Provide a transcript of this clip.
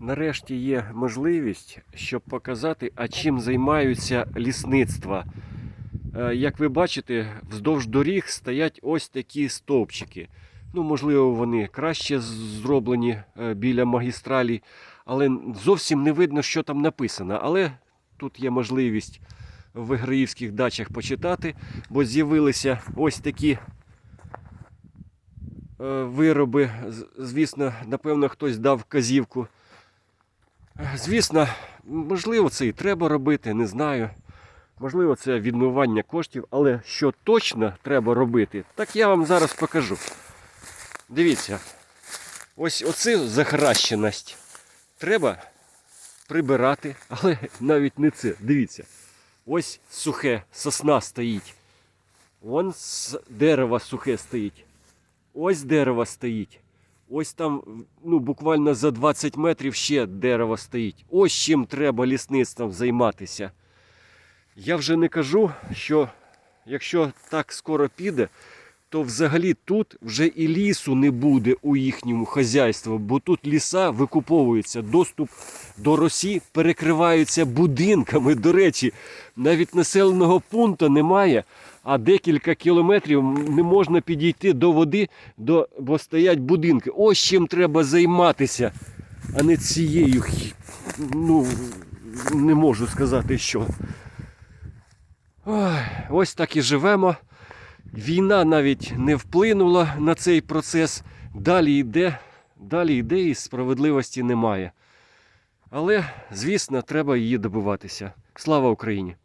Нарешті є можливість, щоб показати, а чим займаються лісництва. Е, Як ви бачите, вздовж доріг стоять ось такі стовпчики. Ну, можливо, вони краще зроблені е, біля магістралі, але зовсім не видно, що там написано. Але тут є можливість в виграївських дачах почитати, бо з'явилися ось такі е, вироби. Звісно, напевно, хтось дав вказівку. Звісно, можливо, це і треба робити, не знаю. Можливо, це відмивання коштів, але що точно треба робити, так я вам зараз покажу. Дивіться, ось оцю захаращеність треба прибирати, але навіть не це. Dивіться. Ось сухе, сосна стоїть. Вон дерево сухе стоїть. Ось дерево стоїть. Ось там, ну, буквально за 20 метрів ще дерево стоїть. Ось чим треба лісництвом займатися. Я вже не кажу, що якщо так скоро піде, то взагалі тут вже і лісу не буде у їхньому хазяйстві, бо тут ліса викуповуються, доступ до росі перекриваються будинками. До речі, навіть населеного пункту немає, а декілька кілометрів не можна підійти до води, до, бо стоять будинки. Ось чим треба займатися, а не цією. Ну, не можу сказати що. Ой, ось так і живемо. Війна навіть не вплинула на цей процес. Далі йде, далі йде і справедливості немає. Але, звісно, треба її добиватися. Слава Україні!